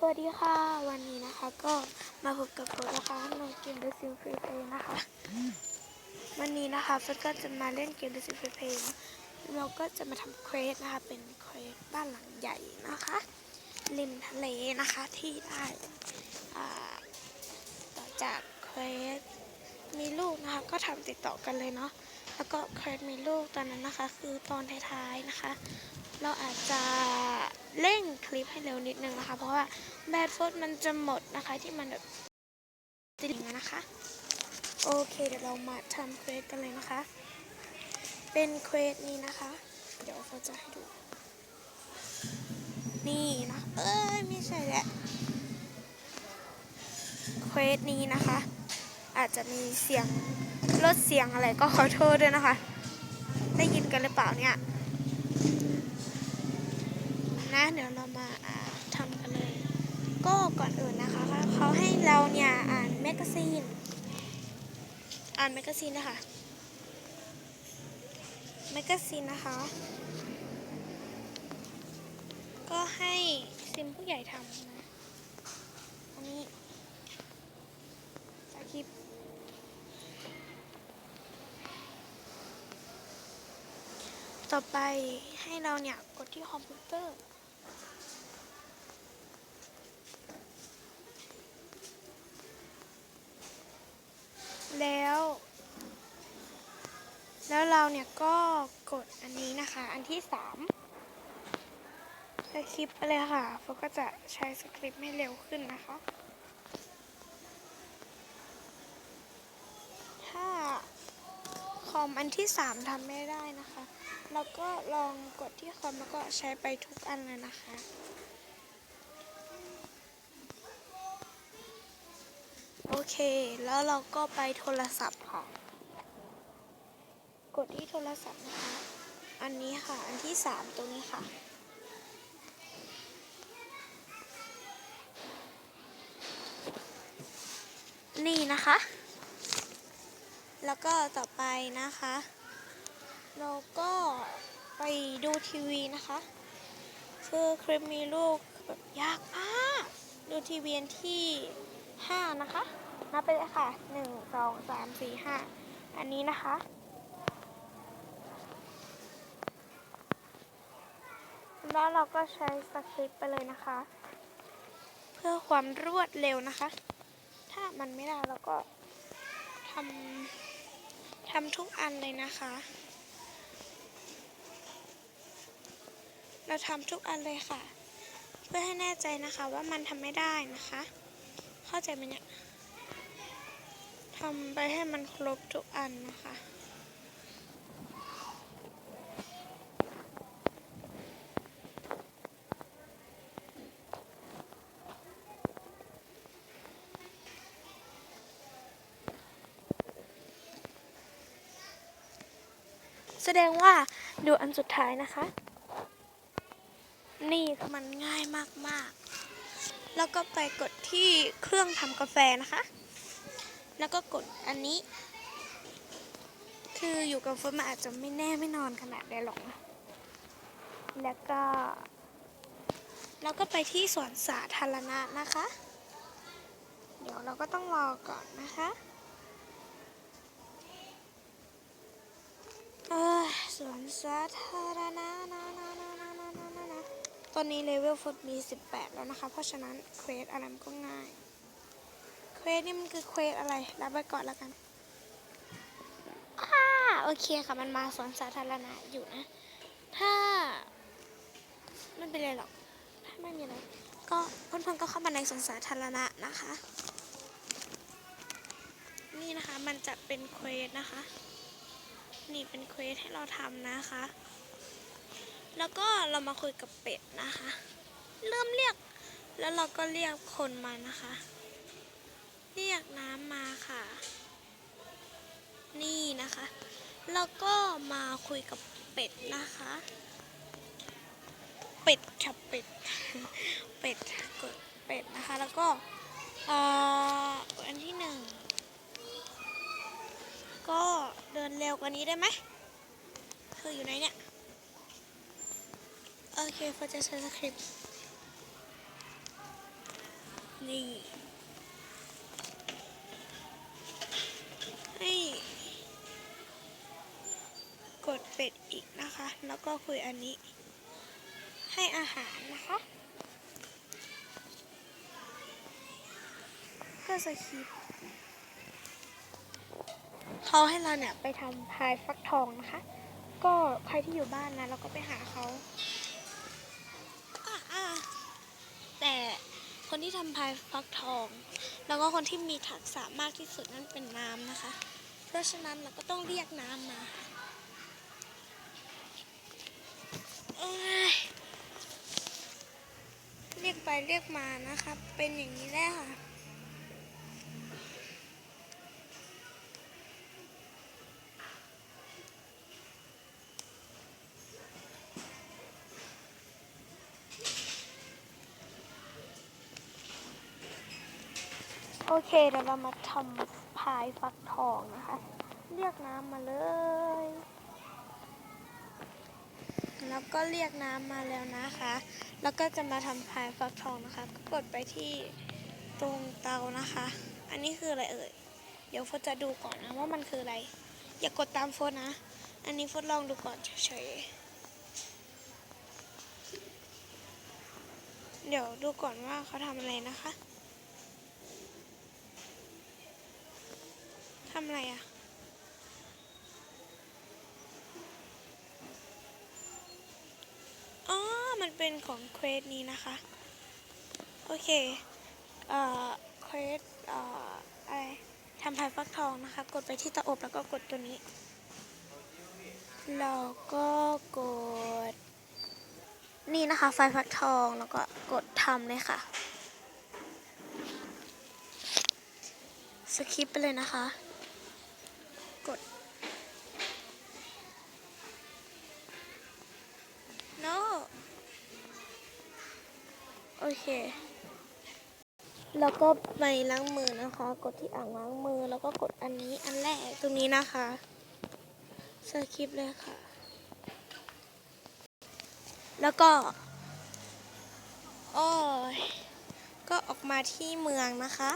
สวัสดีค่ะ วันนี้นะคะก็มาพบกับโฟนะคะในเกม The Sims Free Play นะคะ วันนี้นะคะโฟก็จะมาเล่นเกม The Sims Free Play เราก็จะมาทำเควสนะคะ เป็นเควสบ้านหลังใหญ่นะคะริมทะเลนะคะที่ได้ต่อจากเควสมีลูกนะคะก็ทำติดต่อกันเลยเนาะแล้วก็เควสมีลูกตอนนั้นนะคะ คือตอนท้ายๆนะคะ เราอาจจะ เร่งคลิปให้เร็วนิดนึงนะคะ เพราะว่าแบตโฟนมันจะหมดนะคะที่มันแบบติดอย่างนะคะ โอเคเดี๋ยวเรามาทำเควสกันเลยนะคะ เป็นเควสนี้นะคะ เดี๋ยวเขาจะให้ดู นี่นะเอ้ยไม่ใช่แหละเควสนี้นะคะ อาจจะมีเสียงลดเสียงอะไรก็ขอโทษด้วยนะคะ ได้ยินกันหรือเปล่าเนี่ย นะ เดี๋ยวเรามาทำกันเลย ก็ก่อนอื่นนะคะเขาให้เราเนี่ยอ่านแมกกาซีน อ่านแมกกาซีนนะคะแมกกาซีนนะคะ ก็ให้ซิมผู้ใหญ่ทำนะอันนี้สคริปต่อไปให้เราเนี่ยกดที่คอมพิวเตอร์ แล้ว แล้วเราเนี่ยก็กดอันนี้นะคะ อันที่สามสคริปไปเลยค่ะโฟก็จะใช้สคริปให้เร็วขึ้นนะคะ ถ้าคอมอันที่สามทำไม่ได้นะคะแล้วก็ลองกดที่คอมแล้วก็ใช้ไปทุกอันเลยนะคะ โอ เค แล้วเราก็ไปโทรศัพท์ค่ะ กดที่โทรศัพท์นะคะ อันนี้ค่ะ อันที่สามตรงนี้ค่ะ นี่นะคะ แล้วก็ต่อไปนะคะ เราก็ไปดูทีวีนะคะ คือคลิปมีลูกแบบยากมาก ดูทีวีนที่ห้านะคะ นับไปเลยค่ะหนึ่งสองสามสี่ห้าอันนี้นะคะแล้วเราก็ใช้สคริปต์ไปเลยนะคะ เพื่อความรวดเร็วนะคะ ถ้ามันไม่ได้เราก็ทำทำทุกอันเลยนะคะ เราทำทุกอันเลยค่ะ เพื่อให้แน่ใจนะคะว่ามันทำไม่ได้นะคะ เข้าใจไหมเนี่ย ทำไปให้มันครบทุกอันนะคะแสดงว่าดูอันสุดท้ายนะคะ นี่มันง่ายมาก ๆ แล้วก็ไปกดที่เครื่องทำกาแฟนะคะ แล้วก็กดอันนี้ คืออยู่กับเฟิร์มอาจจะไม่แน่ไม่นอนขนาดได้หรอกนะแล้วก็ เราก็ไปที่สวนสาธารณะนะคะ เดี๋ยวเราก็ต้องรอก่อนนะคะเออสวนสาธารณะนะนะนะนะนะนะนะตอนนี้เลเวลฟุตมี 18 แล้วนะคะ เพราะฉะนั้นเควสอะไรก็ง่าย วสนี่มันคือเควสอะไร รับไว้ก่อนแล้วกันอ่าโอเคค่ะ มันมาสวนสาธารณะอยู่นะ ถ้าไม่เป็นไรหรอก ถ้าไม่มีอะไร ก็เพื่อนๆก็เข้ามาในสวนสาธารณะนะคะ นี่นะคะ มันจะเป็นเควสนะคะ นี่เป็นเควสให้เราทำนะคะ แล้วก็เรามาคุยกับเป็ดนะคะ เริ่มเรียก แล้วเราก็เรียกคนมานะคะ เรียกน้ำมาค่ะ นี่นะคะ แล้วก็มาคุยกับเป็ดนะคะ เป็ดค่ะเป็ด เป็ดกดเป็ดนะคะ แล้วก็อ,อันที่หนึ่ง ก็เดินเร็วกว่านี้ได้ไหมเธออยู่ไหนเนี่ย โอเคเฟอจะใช้สคริปต์นี่ ให้กดเป็ดอีกนะคะ แล้วก็คุยอันนี้ ให้อาหารนะคะ ก็สคริปเขาให้เราเนี่ยไปทำพายฟักทองนะคะ ก็ใครที่อยู่บ้านนะเราก็ไปหาเขาแต่คนที่ทำพายฟักทอง แล้วก็คนที่มีทักษะมากที่สุดนั่นเป็นน้ำนะคะ เพราะฉะนั้นเราก็ต้องเรียกน้ำมาค่ะเอ้ยเรียกไปเรียกมานะคะ เป็นอย่างนี้แหละค่ะ เคเดี๋ยวเรามาทำพายฟักทองนะคะ เรียกน้ำมาเลย แล้วก็เรียกน้ำมาแล้วนะคะ แล้วก็จะมาทำพายฟักทองนะคะก็กดไปที่ตรงเตานะคะ อันนี้คืออะไรเอ่ย เดี๋ยวโฟดจะดูก่อนนะว่ามันคืออะไร อย่ากกดตามโฟดนะ อันนี้โฟดลองดูก่อนเฉยๆ เดี๋ยวดูก่อนว่าเขาทำอะไรนะคะ ทำอะไรอะ อ๋อ มันเป็นของเควสนี้นะคะ โอเค เอ่อ เควส เอ่อ อะไรทำพายฟักทองนะคะ กดไปที่ตาอบแล้วก็กดตัวนี้แล้วก็กด นี่นะคะไฟฟักทองแล้วก็กดทำเลยค่ะสคิปไปเลยนะคะ กด no โอเค แล้วก็ไปล้างมือนะคะ กดที่อ่างล้างมือ แล้วก็กดอันนี้อันแรกตรงนี้นะคะสคริปเลยค่ะ แล้วก็ โอ้ย ก็ออกมาที่เมืองนะคะ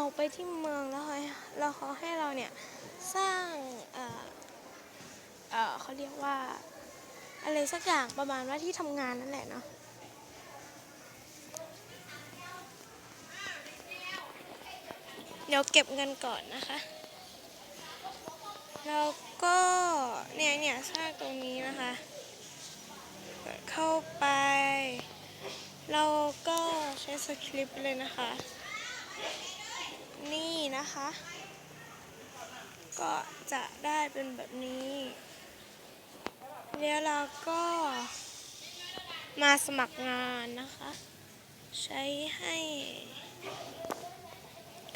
เอาไปที่เมืองแล้วให้แล้วเขาให้เราเนี่ยสร้างเออเออเขาเรียกว่าอะไรสักอย่างประมาณว่าที่ทำงานนั่นแหละเนาะเดี๋ยวเก็บเงินก่อนนะคะ แล้วก็เนี่ยเนี่ยสร้างตรงนี้นะคะเข้าไป เราก็ใช้สคริปต์เลยนะคะ นี่นะคะ ก็จะได้เป็นแบบนี้ แล้วเราก็มาสมัครงานนะคะ ใช้ให้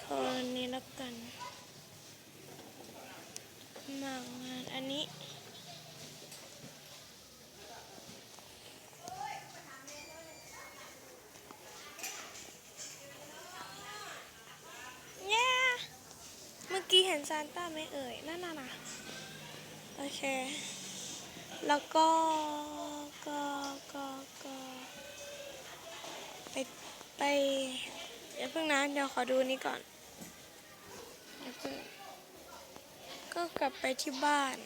คนนี้แล้วกันสมัครงานอันนี้ เย้ เมื่อกี้เห็นซานต้าไหมเอ่ย นั่นน่ะนะโอเค แล้วก็ก็ก็ก็ไปไปเดี๋ยวเพิ่งนะเดี๋ยวขอดูนี้ก่อนเดี๋ยวเพิ่งก็กลับไปที่บ้าน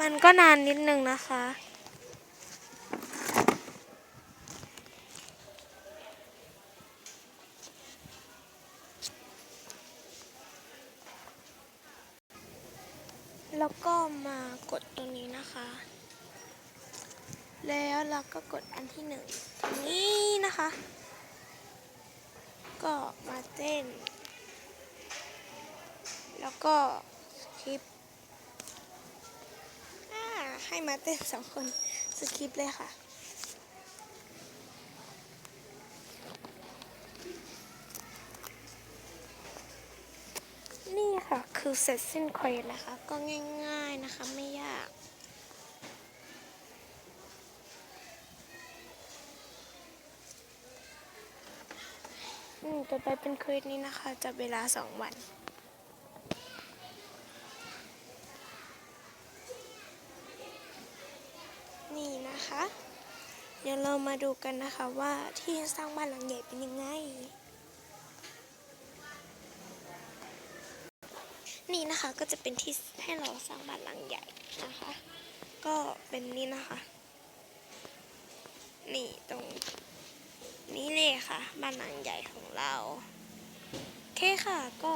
มันก็นานนิดนึงนะคะ แล้วก็มากดตรงนี้นะคะ แล้วเราก็กดอันที่หนึ่งตรงนี้นะคะ ก็มาเต้น แล้วก็คริป ให้มาเต้นสองคนสคริปเลยค่ะ นี่ค่ะคือเสร็จสิ้นเควสนะคะ ก็ง่ายๆนะคะไม่ยากอืมต่อไปเป็นเควสนี้นะคะ จะเวลาสองวัน นี่นะคะ เดี๋ยวเรามาดูกันนะคะว่าที่สร้างบ้านหลังใหญ่เป็นยังไง นี่นะคะก็จะเป็นที่ให้เราสร้างบ้านหลังใหญ่นะคะ ก็เป็นนี่นะคะ นี่ตรงนี้เลยค่ะ บ้านหลังใหญ่ของเราโอเคค่ะก็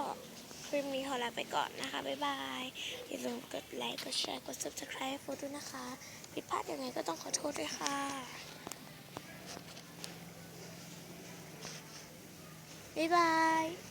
คลิปนี้ขอลาไปก่อนนะคะ บ๊ายบาย อย่าลืมกดไลค์ กดแชร์ กด subscribe ให้โฟด้วยนะคะ ผิดพลาดยังไงก็ต้องขอโทษด้วยค่ะ บ๊ายบาย